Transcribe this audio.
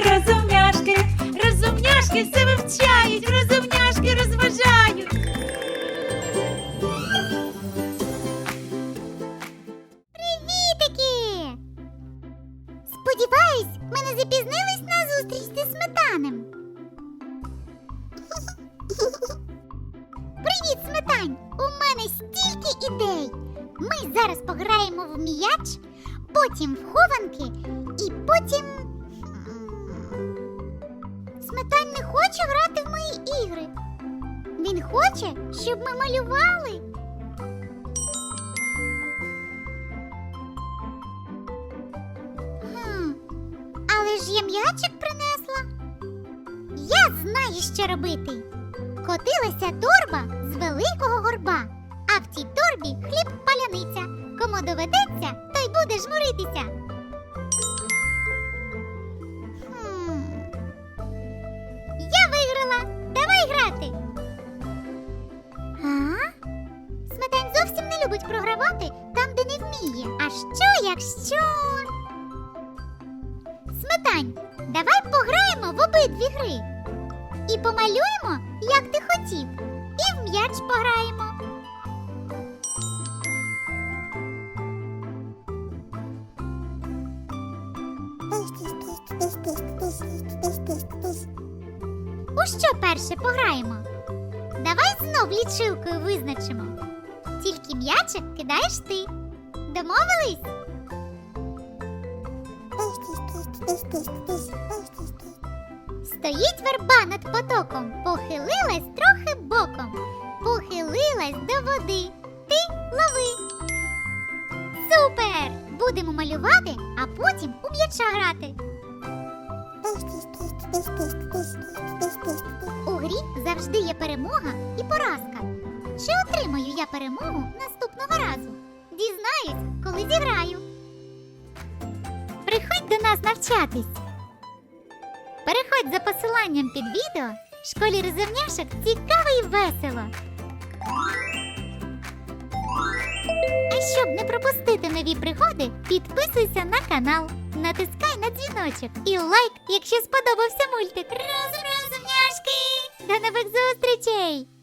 розумняшки, розумняшки все вивчають, розумняшки розважають. Привітики! Сподіваюсь, ми не запізнились на зустріч зі сметанем. Привіт, сметань! У мене стільки ідей. Ми зараз пограємо в м'яч, потім в хованки і потім. Сметань не хоче грати в мої ігри. Він хоче, щоб ми малювали. Хм, але ж я м'ячик принесла. Я знаю, що робити. Котилася торба з великого горба, а в цій торбі хліб паляниця. Кому доведеться, той буде жмуритися. Любить програвати там, де не вміє. А що, якщо. Сметань, давай пограємо в обидві гри. І помалюємо, як ти хотів, і в м'яч пограємо. У що перше пограємо? Давай знов лічилкою визначимо. Тільки м'ячик кидаєш ти. Домовились? Стоїть верба над потоком, похилилась трохи боком, похилилась до води. Ти лови. Супер! Будемо малювати, а потім у м'яча грати. У грі завжди є перемога і поразка. Чи отримаю я перемогу наступного разу? Дізнаюсь, коли зіграю. Приходь до нас навчатись. Переходь за посиланням під відео. Школі розумняшок цікаво і весело. А щоб не пропустити нові пригоди, підписуйся на канал, натискай на дзвіночок і лайк, якщо сподобався мультик. Розумняшки! До нових зустрічей!